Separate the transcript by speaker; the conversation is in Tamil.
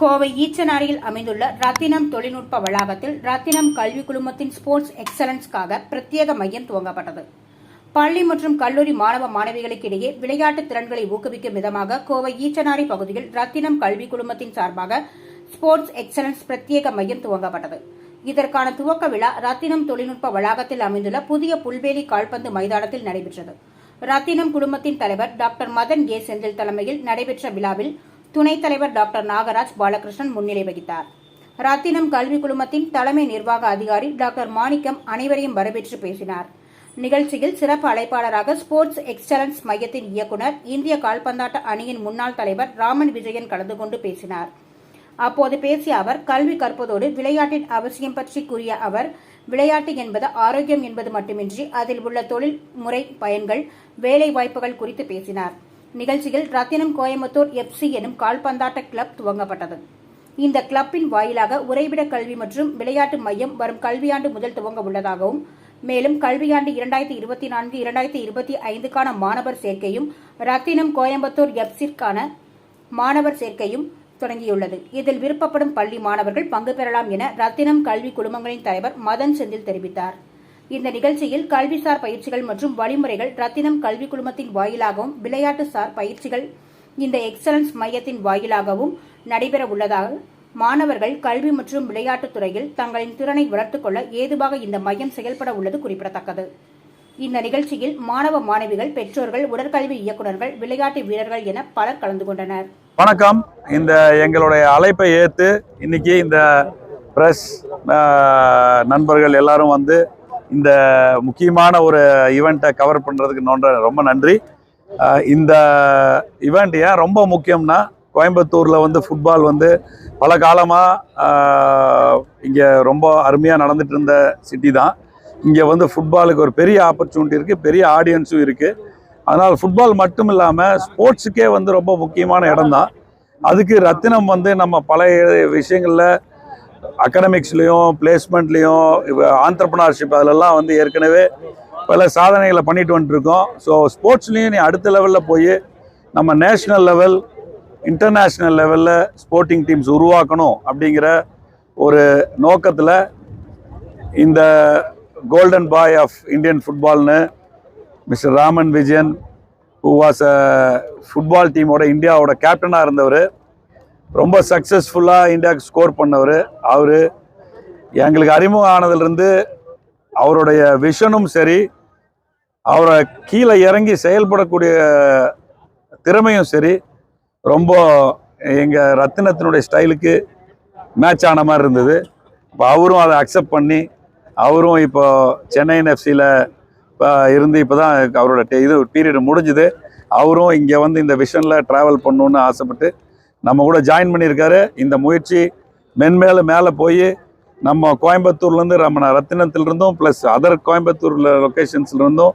Speaker 1: கோவை ஈச்சனாரியில் அமைந்துள்ள ரத்தினம் தொழில்நுட்ப வளாகத்தில் ரத்தினம் கல்வி குழுமத்தின் ஸ்போர்ட்ஸ் எக்ஸலன்ஸ்க்காக பிரத்யேக மையம் துவங்கப்பட்டது. பள்ளி மற்றும் கல்லூரி மாணவ மாணவிகளுக்கிடையே விளையாட்டு திறன்களை ஊக்குவிக்கும் விதமாக கோவை ஈச்சனாரி பகுதியில் ரத்தினம் கல்வி குழுமத்தின் சார்பாக ஸ்போர்ட்ஸ் எக்ஸலன்ஸ் பிரத்யேக மையம் துவங்கப்பட்டது. இதற்கான துவக்க விழா ரத்தினம் தொழில்நுட்ப வளாகத்தில் அமைந்துள்ள புதிய புல்வேலி கால்பந்து மைதானத்தில் நடைபெற்றது. ரத்தினம் குழுமத்தின் தலைவர் டாக்டர் மதன் ஏ செந்தில் தலைமையில் நடைபெற்ற விழாவில் துணைத் தலைவர் டாக்டர் நாகராஜ் பாலகிருஷ்ணன் முன்னிலை வகித்தார். ரத்தினம் கல்வி குழுமத்தின் தலைமை நிர்வாக அதிகாரி டாக்டர் மாணிக்கம் அனைவரையும் வரவேற்று பேசினார். நிகழ்ச்சியில் சிறப்பு அழைப்பாளராக ஸ்போர்ட்ஸ் எக்ஸலன்ஸ் மையத்தின் இயக்குநர் இந்திய கால்பந்தாட்ட அணியின் முன்னாள் தலைவர் ராமன் விஜயன் கலந்து கொண்டு பேசினார். அப்போது பேசிய அவர் கல்வி கற்பதோடு விளையாட்டின் அவசியம் பற்றி கூறிய அவர் விளையாட்டு என்பது ஆரோக்கியம் என்பது மட்டுமின்றி அதில் உள்ள தொழில் முறை பயன்கள் வேலை வாய்ப்புகள் குறித்து பேசினார். நிகழ்ச்சியில் ரத்தினம் கோயம்புத்தூர் எஃப்சி எனும் கால்பந்தாட்ட கிளப் துவங்கப்பட்டது. இந்த கிளப்பின் வாயிலாக உறைவிட கல்வி மற்றும் விளையாட்டு மையம் வரும் கல்வியாண்டு முதல் துவங்க உள்ளதாகவும் மேலும் கல்வியாண்டு இரண்டாயிரத்தி இருபத்தி நான்கு இரண்டாயிரத்தி இருபத்தி ஐந்துக்கான மாணவர் சேர்க்கையும் ரத்தினம் கோயம்புத்தூர் எஃப்சிற்கான மாணவர் சேர்க்கையும் தொடங்கியுள்ளது. இதில் விருப்பப்படும் பள்ளி மாணவர்கள் பங்கு பெறலாம் என ரத்தினம் கல்வி குழுமங்களின் தலைவர் மதன் செந்தில் தெரிவித்தார். இந்த நிகழ்ச்சியில் கல்விசார் பயிற்சிகள் மற்றும் வழிமுறைகள் ரத்தினம் கல்வி குழுமத்தின் வாயிலாகவும் விளையாட்டு சார் பயிற்சிகள் இந்த எக்ஸலன்ஸ் மையத்தின் வாயிலாகவும் நடைபெற உள்ளதாக மாணவர்கள் கல்வி மற்றும் விளையாட்டுத் துறையில் தங்களின் திறனை வளர்த்துக் கொள்ள ஏதுவாக இந்த மையம் செயல்பட உள்ளது குறிப்பிடத்தக்கது. இந்த நிகழ்ச்சியில் மாணவ மாணவிகள் பெற்றோர்கள் உடற்கல்வி இயக்குநர்கள் விளையாட்டு வீரர்கள் என பலர் கலந்து கொண்டனர்.
Speaker 2: வணக்கம். இந்த எங்களுடைய அழைப்பை ஏற்று இன்னைக்கு இந்த பிரஸ் நண்பர்கள் எல்லாரும் வந்து இந்த முக்கியமான ஒரு ஈவெண்ட்டை கவர் பண்ணுறதுக்கு நோன்ற ரொம்ப நன்றி. இந்த ஈவெண்ட் ஏன் ரொம்ப முக்கியம்னா கோயம்புத்தூரில் வந்து ஃபுட்பால் வந்து பல காலமாக இங்கே ரொம்ப அருமையாக நடந்துட்டு இருந்த சிட்டி தான். இங்கே வந்து ஃபுட்பாலுக்கு ஒரு பெரிய ஆப்பர்ச்சுனிட்டி இருக்குது பெரிய ஆடியன்ஸும் இருக்குது அதனால் ஃபுட்பால் மட்டும் இல்லாமல் ஸ்போர்ட்ஸுக்கே வந்து ரொம்ப முக்கியமான இடம் தான். அதுக்கு ரத்தினம் வந்து நம்ம பல விஷயங்களில் அகடமிக்ஸ்லேயும் பிளேஸ்மெண்ட்லேயும் ஆண்டர்பனர்ஷிப் அதிலெல்லாம் வந்து ஏற்கனவே பல சாதனைகளை பண்ணிட்டு வந்துட்டுருக்கோம் ஸோ ஸ்போர்ட்ஸ்லேயும் நீ அடுத்த லெவலில் போய் நம்ம நேஷ்னல் லெவல் இன்டர்நேஷ்னல் லெவலில் ஸ்போர்ட்டிங் டீம்ஸ் உருவாக்கணும் அப்படிங்கிற ஒரு நோக்கத்தில் இந்த golden boy of Indian ஃபுட்பால்னு mister Raman Vijayan who was a football டீமோட இந்தியாவோட கேப்டனாக இருந்தவர். ரொம்ப சக்ஸஸ்ஃபுல்லாக இந்தியாவுக்கு ஸ்கோர் பண்ணவர். அவர் எங்களுக்கு அறிமுகம் ஆனதுலேருந்து அவருடைய விஷனும் சரி அவரை கீழே இறங்கி செயல்படக்கூடிய திறமையும் சரி ரொம்ப எங்கள் ரத்தினத்தினுடைய ஸ்டைலுக்கு மேட்ச் ஆன மாதிரி இருந்தது. இப்போ அவரும் அதை அக்செப்ட் பண்ணி அவரும் இப்போ சென்னையின் எஃப்சியில் இருந்து இப்போ தான் அவரோட டே- இது பீரியட் முடிஞ்சுது. அவரும் இங்கே வந்து இந்த விஷனில் ட்ராவல் பண்ணணுன்னு ஆசைப்பட்டு நம்ம கூட ஜாயின் பண்ணியிருக்காரு. இந்த முயற்சி மென்மேலும் மேலே போய் நம்ம கோயம்புத்தூர்லேருந்து நம்ம ரத்தினத்திலிருந்தும் ப்ளஸ் அதர் கோயம்புத்தூரில் லொக்கேஷன்ஸ்லேருந்தும்